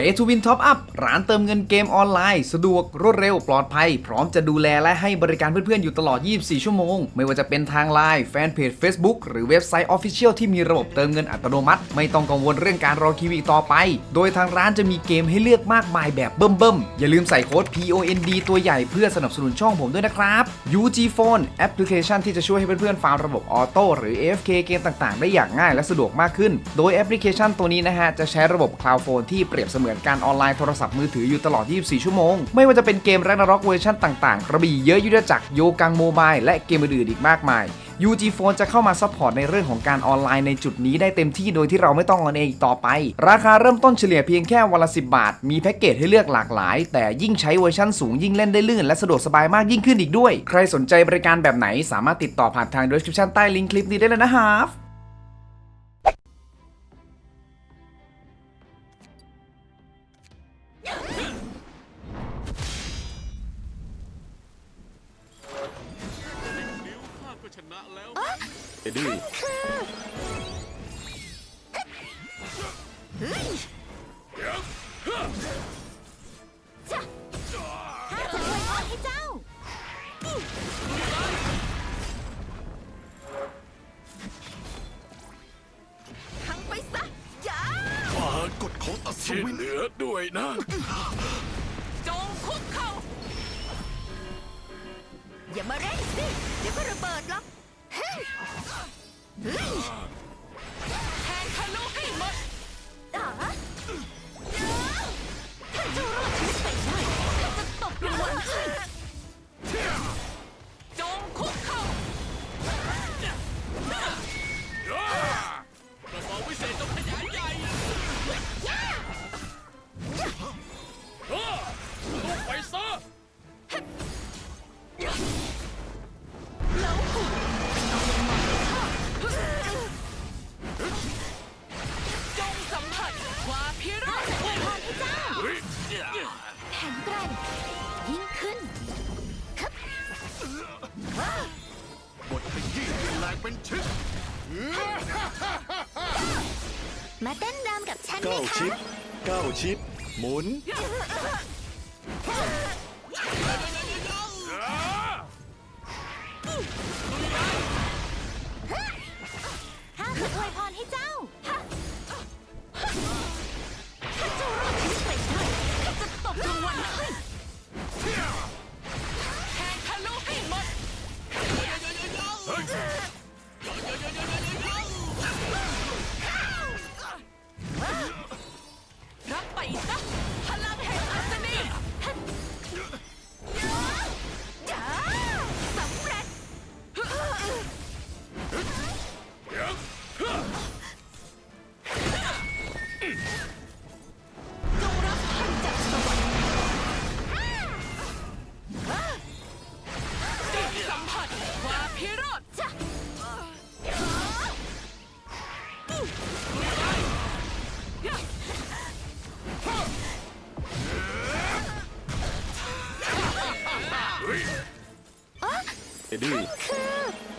Pay to Win Top Up ร้านเติมเงินเกมออนไลน์ สะดวกรวดเร็วปลอดภัย พร้อมจะดูแลและให้บริการเพื่อนๆ อยู่ตลอด 24 ชั่วโมง ไม่ว่าจะเป็นทางไลน์แฟนเพจ Facebook หรือเว็บไซต์ Official ที่มีระบบเติมเงินอัตโนมัติ ไม่ต้องกังวลเรื่องการรอคิวอีกต่อไป โดยทางร้านจะมีเกมให้เลือกมากมายแบบเบิ่มๆ อย่าลืมใส่โค้ด POND ตัวใหญ่เพื่อสนับสนุนช่องผมด้วยนะครับ UG Phone แอปพลิเคชันที่จะช่วยให้เพื่อนๆฟาร์มระบบออโต้หรือ AFK เกมต่างๆ ได้อย่างง่ายและสะดวกมากขึ้น โดยแอปพลิเคชันตัวนี้นะฮะจะใช้ระบบ Cloud Phone ที่เปรียบเสมือนการออนไลน์โทรศัพท์มือถืออยู่ตลอด 24 ชั่วโมง ไม่ว่าจะเป็นเกม Ragnarok เวอร์ชันต่างๆ กระบี่เยอะยุทธจักรโยกังโมบายและเกมอื่นๆอีกมากมาย UG Phone จะเข้ามาซัพพอร์ตในเรื่องของการออนไลน์ในจุดนี้ได้เต็มที่โดยที่เราไม่ต้องออนเองต่อไป ราคาเริ่มต้นเฉลี่ยเพียงแค่วันละ 10 บาท มีแพ็กเกจให้เลือกหลากหลาย แต่ยิ่งใช้เวอร์ชันสูงยิ่งเล่นได้ลื่นและสะดวกสบายมากยิ่งขึ้นอีกด้วย ใครสนใจบริการแบบไหนสามารถติดต่อผ่านทาง description ใต้ลิงก์คลิปนี้ได้เลยนะครั เอ็ดดี้ข้าจะอวยพรให้เจ้า ทั้งไปซะอย่าฝ่ากฎของอัศวินเหนือด้วยนะ จงคุกเข่าอย่ามาเร่งสิ เดี๋ยวก็ระเบิดหรอก ยิ่งขึ้นบทขยี้เป็นแหลกเป็นชิ้นมาเต้นรำกับฉันไหมเก้าคะชิปเก้าชิป หมุนข้าจะอวยพร เเอ็ดดี้ค